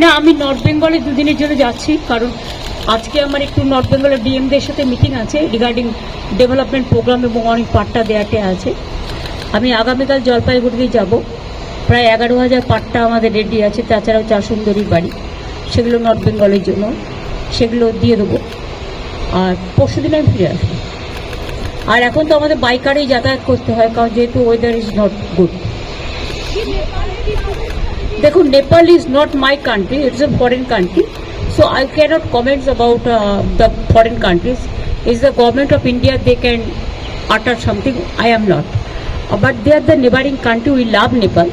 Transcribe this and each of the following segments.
না, আমি নর্থ বেঙ্গলে দুদিনের জন্য যাচ্ছি, কারণ আজকে আমার একটু নর্থ বেঙ্গলের ডিএমদের সাথে মিটিং আছে রিগার্ডিং ডেভেলপমেন্ট প্রোগ্রাম এবং অনেক পাট্টা দেয়াতে আছে। আমি আগামীকাল জলপাইগুড়িতে যাব। প্রায় এগারো হাজার পাট্টা আমাদের রেডি আছে, তাছাড়াও চার সুন্দরীর বাড়ি। সেগুলো নর্থ বেঙ্গলের জন্য। সেগুলো দিয়ে দেবো। আর পরশু দিন আমি ফিরে আসব। আর এখন তো আমাদের বাইকারেই যাতায়াত করতে হয়, কারণ যেহেতু ওয়েদার ইজ নট গুড দেখুন Nepal is not my country it's a foreign country so I cannot comments about the foreign countries is the government of India they can utter something i am not Uh, but they are the neighboring country we love nepal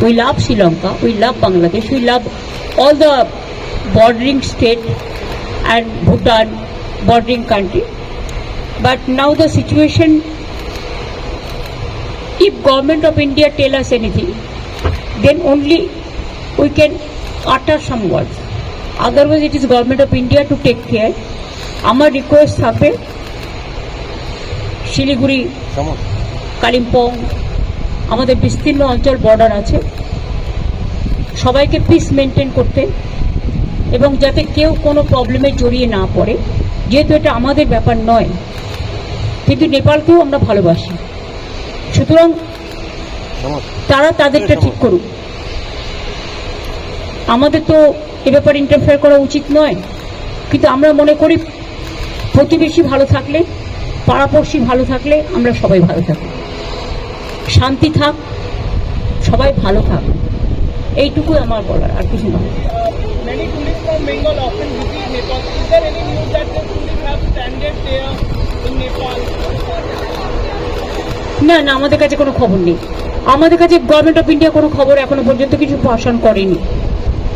we love sri lanka we love bangladesh we love all the bordering state and bhutan bordering country but now the situation if government of india tell us anything then only we can utter some words otherwise it is government of india to take care. আমার request থাকবে শিলিগুড়ি কালিম্পং আমাদের বিস্তীর্ণ অঞ্চল border আছে। সবাইকে piece maintain করতে এবং যাতে কেউ কোনো প্রবলেমে জড়িয়ে না পড়ে। যেহেতু এটা আমাদের ব্যাপার নয় কিন্তু নেপালকেও আমরা ভালোবাসি। সুতরাং তারা তাদেরটা ঠিক করুক। আমাদের তো এ ব্যাপারে ইন্টারফেয়ার করা উচিত নয়। কিন্তু আমরা মনে করি প্রতিবেশী ভালো থাকলে পাড়াপড়শি ভালো থাকলে আমরা সবাই ভালো থাকি শান্তি থাক সবাই ভালো থাক। এইটুকুই আমার বলার আর কিছু নয় Many tourists from Bengal often visit Nepal. Is there any news that the tourists have stranded there in Nepal? না না আমাদের কাছে কোনো খবর নেই। আমাদের কাছে গভর্নমেন্ট অফ ইন্ডিয়া কোনো খবর এখনও পর্যন্ত কিছু পাশন করেনি।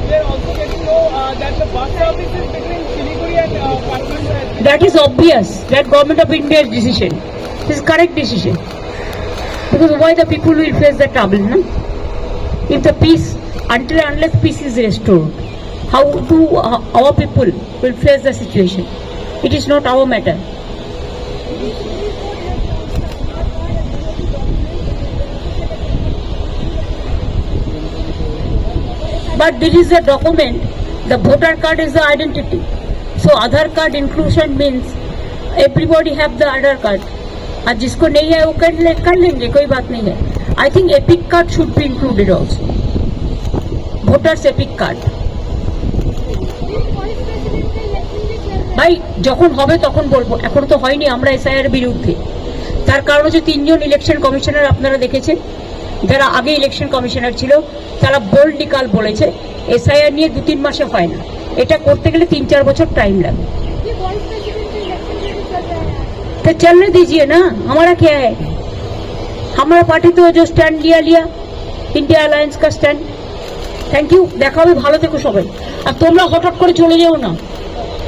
We are also getting know uh, that the bus services between Siliguri and uh, Kathmandu that is obvious that government of india's decision. Is correct decision. Because why the people will face the trouble no? if the peace until unless peace is restored how do uh, our people will face the situation? It is not our matter but this is a document the voter card is the identity so Aadhaar card inclusion means everybody have the Aadhaar card और जिसको नहीं है वो कर ले कर लेंगे कोई बात नहीं है I think EPIC card should be included also voters EPIC card ভাই যখন হবে তখন বলবো এখন তো হয়নি আমরা এসআইআর বিরুদ্ধে তার কারণ হচ্ছে তিনজন ইলেকশন কমিশনার আপনারা দেখেছেন যারা আগে ইলেকশন কমিশনার ছিল তারা বোল্ডলি কাল বলেছে এসআইআর নিয়ে দু তিন মাসে হয় না এটা করতে গেলে তিন চার বছর টাইম লাগে तो चलने दीजिए ना हमारा क्या है हमारा पार्टी तो जो स्टैंड लिया लिया इंडिया अलायंस का स्टैंड থ্যাংক ইউ দেখা হবে ভালো থেকো সবাই আর তোমরা হঠাৎ করে চলে যেও না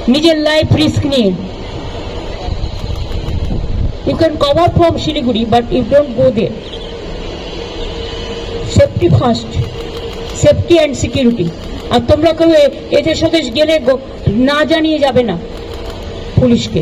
নিজের লাইফ রিস্ক নিয়ে you can cover from Siliguri but you don't go they safety first safety and security আর তোমরা কেউ এদের সাথে গেলে না জানিয়ে যাবে না পুলিশকে।